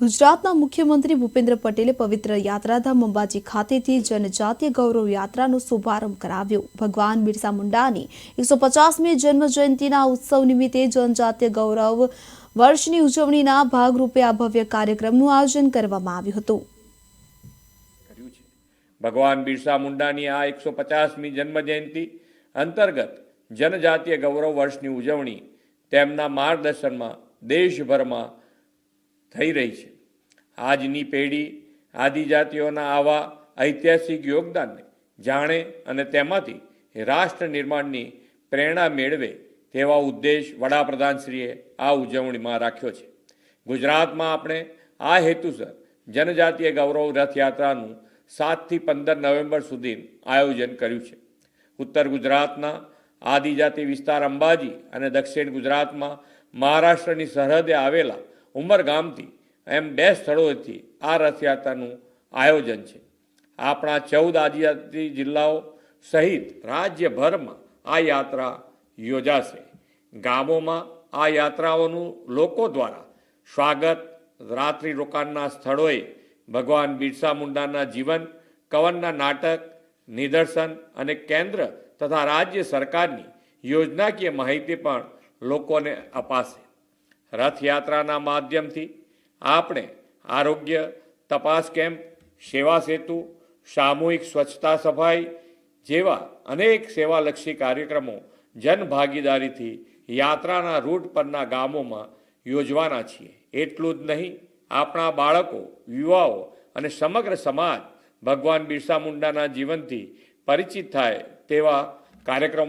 ગુજરાતના મુખ્યમંત્રી ભૂપેન્દ્ર પટેલે પવિત્ર યાત્રાધામ અંબાજી ખાતેથી જનજાતીય ગૌરવ યાત્રાનો શુભારંભ કરાવ્યો. ભગવાન બિરસા મુંડાની એકસો પચાસમી જન્મ જયંતિના ઉત્સવ નિમિત્તે જનજાતીય ગૌરવ વર્ષની ઉજવણીના ભાગરૂપે આ ભવ્ય કાર્યક્રમનું આયોજન કરવામાં આવ્યું હતું. ભગવાન બિરસા મુંડાની આ એકસો પચાસમી જન્મજયંતિ અંતર્ગત જનજાતીય ગૌરવ વર્ષની ઉજવણી તેમના માર્ગદર્શનમાં દેશભરમાં થઈ રહી છે. આજની પેઢી આદિજાતિઓના આવા ઐતિહાસિક યોગદાનને જાણે અને તેમાંથી રાષ્ટ્ર નિર્માણની પ્રેરણા મેળવે તેવા ઉદ્દેશ વડાપ્રધાનશ્રીએ આ ઉજવણીમાં રાખ્યો છે. ગુજરાતમાં આપણે આ હેતુસર જનજાતીય ગૌરવ રથયાત્રાનું સાતથી પંદર નવેમ્બર સુધી આયોજન કર્યું છે. ઉત્તર ગુજરાતના આદિજાતિ વિસ્તાર અંબાજી અને દક્ષિણ ગુજરાતમાં મહારાષ્ટ્રની સરહદે આવેલા ઉમરગામથી એમ બે સ્થળોએથી આ રથયાત્રાનું આયોજન છે. આપણા ચૌદ આદિજાતિ જિલ્લાઓ સહિત રાજ્યભરમાં આ યાત્રા યોજાશે. ગામોમાં આ યાત્રાઓનું લોકો દ્વારા સ્વાગત રાત્રિ રોકાણના સ્થળોએ ભગવાન બિરસા મુંડાના જીવન, કવનના નાટક, નિદર્શન અને કેન્દ્ર તથા રાજ્ય સરકારની યોજનાકીય માહિતી પણ લોકોને અપાશે. રથયાત્રાના માધ્યમથી આપણે આરોગ્ય તપાસ કેમ્પ, સેવા સેતુ, સામૂહિક સ્વચ્છતા સફાઈ જેવા અનેક સેવાલક્ષી કાર્યક્રમો જનભાગીદારીથી યાત્રાના રૂટ પરના ગામોમાં યોજવાના છીએ. એટલું જ નહીં, આપણા બાળકો, યુવાઓ અને સમગ્ર સમાજ ભગવાન બિરસા મુંડાના જીવનથી પરિચિત થાય તેવા કાર્યક્રમો